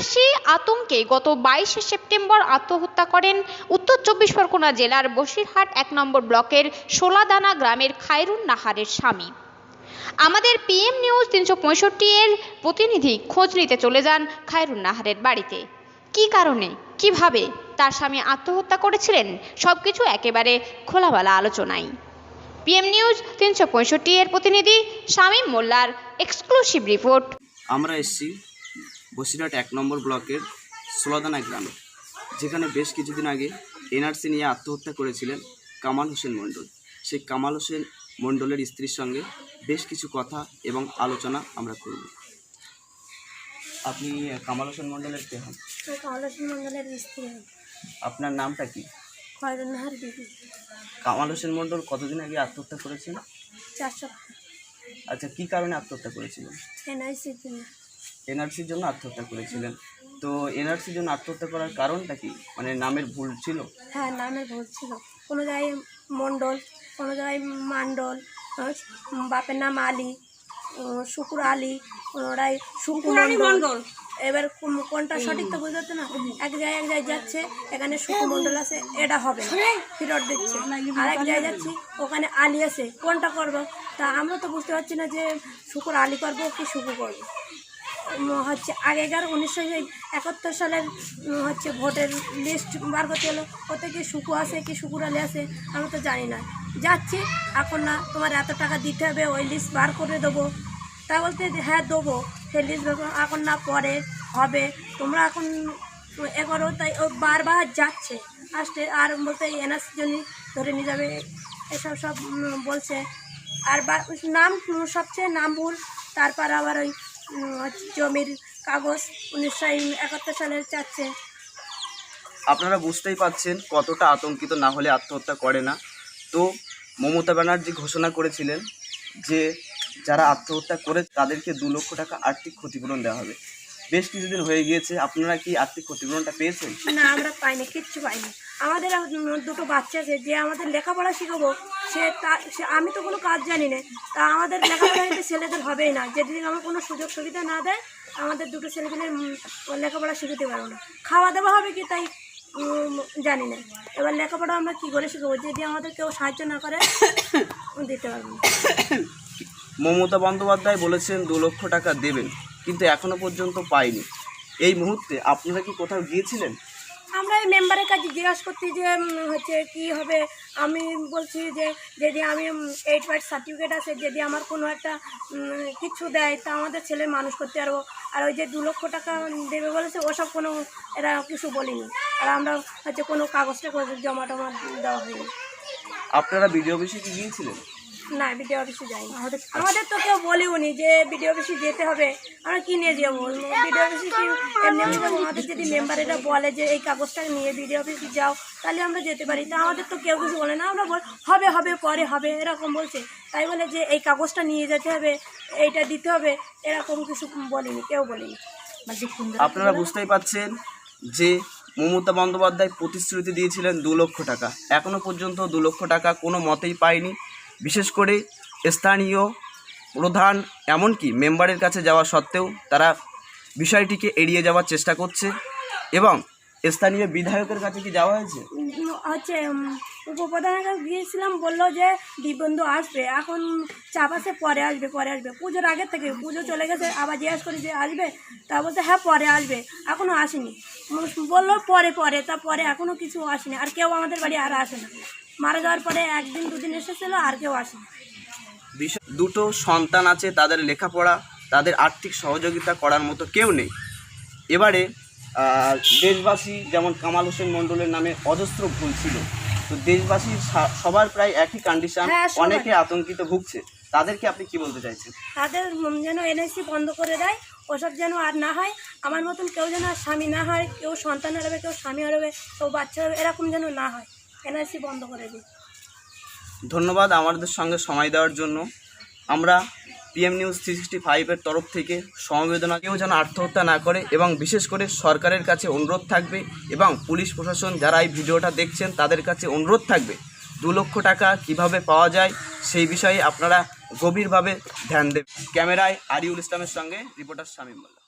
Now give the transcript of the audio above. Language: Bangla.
এনআরসি আতঙ্কে গত বাইশে সেপ্টেম্বর আত্মহত্যা করেন উত্তর চব্বিশ পরগনা জেলার বসিরহাট এক নম্বর ব্লকের সোলাদানা গ্রামের খায়রুন নাহারের স্বামী। আমাদের পিএম নিউজ তিনশো পঁয়ষট্টি এর প্রতিনিধি খোঁজ নিতে চলে যান খায়রুন নাহারের বাড়িতে। কি কারণে? কীভাবে? তার স্বামী আত্মহত্যা করেছিলেন? সবকিছু একেবারে খোলামেলা আলোচনায়। পিএম নিউজ তিনশো পঁয়ষট্টি এর প্রতিনিধি শামীম মোল্লার এক্সক্লুসিভ রিপোর্ট আমরা এসেছি বসিরহাট এক নম্বর ব্লকের সোলাদানা গ্রামে যেখানে বেশ কিছুদিন আগে এনআরসি নিয়ে আত্মহত্যা করেছিলেন কামাল হোসেন মণ্ডল। সেই কামাল হোসেন মণ্ডলের স্ত্রীর সঙ্গে বেশ কিছু কথা এবং আলোচনা আমরা করব। আপনি কামাল হোসেন মণ্ডলের কে হন? তো কমলেশ্বর মণ্ডলের স্ত্রী। আপনার নামটা কি? বিবি। কামাল হোসেন মণ্ডল কতদিন আগে আত্মহত্যা করেছেন চারশো আচ্ছা কি কারণে আত্মহত্যা করেছিলেন? এনআইসির জন্য এনআরসির জন্য আত্মহত্যা করেছিলেন। তো এনআরসির জন্য আত্মহত্যা করার কারণটা কি? মানে নামের ভুল ছিল? হ্যাঁ নামের ভুল ছিল। কোনো জায়গায় মণ্ডল কোনো জায়গায় মান্ডল বাপের নাম আলী শুকুর আলী কোনোটাই শুকুর মণ্ডল। এবার কোনটা সঠিক তো বুঝতে পারছ না। এক জায়গায় এক জায়গায় যাচ্ছে এখানে শুকুর মণ্ডল আছে এটা হবে ফেরত দিচ্ছে। আর এক জায়গায় যাচ্ছি ওখানে আলী আছে কোনটা করব? তা আমরা তো বুঝতে পারছি না যে শুকুর আলী করব কি শুকু করব। হচ্ছে আগেকার উনিশশো একাত্তর সালের হচ্ছে ভোটের লিস্ট বার করতে হলো। ওতে কি শুকু আছে, কি শুকুর আলী আছে, আমি তো জানি না। যাচ্ছি, এখন না, তোমার এত টাকা দিতে হবে, ওই লিস্ট বার করে দেবো। তা বলতে হ্যাঁ দেবো, সেই লিস্ট এখন না, পরে হবে। তোমরা এখন এ করো তাই ও বারবার যাচ্ছে। আসতে আর বলতে এনআরসির জন্য ধরে নিয়ে যাবে, এসব সব বলছে। আর বা- নাম, সবচেয়ে নাম ভুল তারপর আবার ওই জমির কাগজ উনিশশো একাত্তর সালের চাচ্ছে। আপনারা বুঝতেই পাচ্ছেন কতটা আতঙ্কিত না হলে আত্মহত্যা করে না। তো মমতা ব্যানার্জি ঘোষণা করেছিলেন যে যারা আত্মহত্যা করে তাদেরকে দু লক্ষ টাকা আর্থিক ক্ষতিপূরণ দেওয়া হবে। বেশ কিছুদিন হয়ে গিয়েছে আপনারা কি আর্থিক ক্ষতিপূরণটা পেয়েছেন? না আমরা পাইনি কিচ্ছু পাইনি। আমাদের দুটো বাচ্চা আছে যে আমাদের লেখাপড়া শিখাবো সে তা, সে, আমি তো কোনো কাজ জানি না। তা আমাদের লেখাপড়া কিন্তু ছেলেদের হবেই না। যেদিন আমার কোনো সুযোগ সুবিধা না দেয়, আমাদের দুটো ছেলেদের লেখাপড়া শিখাতে পারব না। খাওয়া দাওয়া হবে কি তাই জানি না। এবার লেখাপড়া আমরা কী করে শিখব? যদি আমাদের কেউ সাহায্য না করে দিতে পারব মমতা বন্দ্যোপাধ্যায় বলেছেন, দু লক্ষ টাকা দেবেন। কিন্তু এখনও পর্যন্ত পাইনি। এই মুহূর্তে আপনারা কি কোথাও গিয়েছিলেন? আমরা এই মেম্বারের কাছে জিজ্ঞাসা করছি যে হচ্ছে কি হবে? আমি বলছি যে, যদি আমি এইট পার্ট সার্টিফিকেট আছে, যদি আমার কোনো একটা কিছু দেয়, তা আমাদের ছেলে মানুষ করতে পারব। আর ওই যে দু লক্ষ টাকা দেবে বলেছে, ওসব কোনো, এরা কিছু বলিনি। আর আমরা হচ্ছে কোনো কাগজ টাগজ জমা টমা দেওয়া হয়নি। আপনারা বিডিও অফিসে কি গিয়েছিলেন? না বিডিও অফিসে যাইনি। আমাদের তো কেউ বলেওনি যে বিডিও অফিসে যেতে হবে। আমরা কি নিয়ে যাব? বিডিও অফিসে কি এমনি এমনি আমাদের যদি মেম্বারেরা বলে যে এই কাগজটা নিয়ে বিডিও অফিসে যাও তাহলে আমরা যেতে পারি। তা আমাদের তো কেউ কিছু বলে না। আমরা বল হবে হবে পরে হবে। এরকম বলছে। তাই বলে যে এই কাগজটা নিয়ে যেতে হবে এইটা দিতে হবে। এরকম কিছু বলিনি কেউ বলিনি। আপনারা বুঝতেই পাচ্ছেন যে মমতা বন্দ্যোপাধ্যায় প্রতিশ্রুতি দিয়েছিলেন দু লক্ষ টাকা। এখনও পর্যন্ত দু লক্ষ টাকা কোনো মতেই পায়নি। বিশেষ করে স্থানীয় প্রধান এমনকি মেম্বারের কাছে যাওয়া সত্ত্বেও তারা বিষয়টিকে এড়িয়ে যাওয়ার চেষ্টা করছে। এবং স্থানীয় বিধায়কের কাছে কি যাওয়া হয়েছে? হচ্ছে উপপ্রধানের কাছে গিয়েছিলাম, বলল যে দিবন্ধু আসবে। এখন চাপ আছে, পরে আসবে পরে আসবে। পুজোর আগে থেকে, পুজো চলে গেছে, আবার জিজ্ঞাসা করি যে আসবে? তা বলতে হ্যাঁ পরে আসবে। এখনও আসেনি। বলল, পরে পরে। তা পরে এখনও কিছু আসেনি। আর কেউ আমাদের বাড়ি আর আসে না। মারা যাওয়ার পরে একদিন দুদিন এসেছিল আর কেউ আসেনি। দুটো সন্তান আছে তাদের লেখাপড়া তাদের আর্থিক সহযোগিতা করার মতো কেউ নেই। এবারে দেশবাসী যেমন কামাল হোসেন মণ্ডলের নামে অজস্র ভুল ছিল তো দেশবাসী সবার প্রায় একই কন্ডিশন হ্যাঁ, অনেকে আতঙ্কিত ভুগছে। তাদেরকে আপনি কি বলতে চাইছেন? তাদের যেন এনআইসি বন্ধ করে দেয় ওসব যেন আর না হয় আমার মতন কেউ যেন আর স্বামী না হয় কেউ সন্তান হারাবে কেউ স্বামী হারাবে কেউ বাচ্চা হারাবে এরকম যেন না হয়। এনআইসি বন্ধ করে দিই। ধন্যবাদ আমাদের সঙ্গে সময় দেওয়ার জন্য। আমরা পিএম নিউজ থ্রি সিক্সটি ফাইভের তরফ থেকে সমবেদনা কেউ যেন আত্মহত্যা না করে এবং বিশেষ করে সরকারের কাছে অনুরোধ থাকবে এবং পুলিশ প্রশাসন যারা এই ভিডিওটা দেখছেন তাদের কাছে অনুরোধ থাকবে, দু লক্ষ টাকা কীভাবে পাওয়া যায় সেই বিষয়ে আপনারা গভীরভাবে ধ্যান দেবেন। ক্যামেরায় আরিউল ইসলামের সঙ্গে রিপোর্টার শামীম মোল্লা।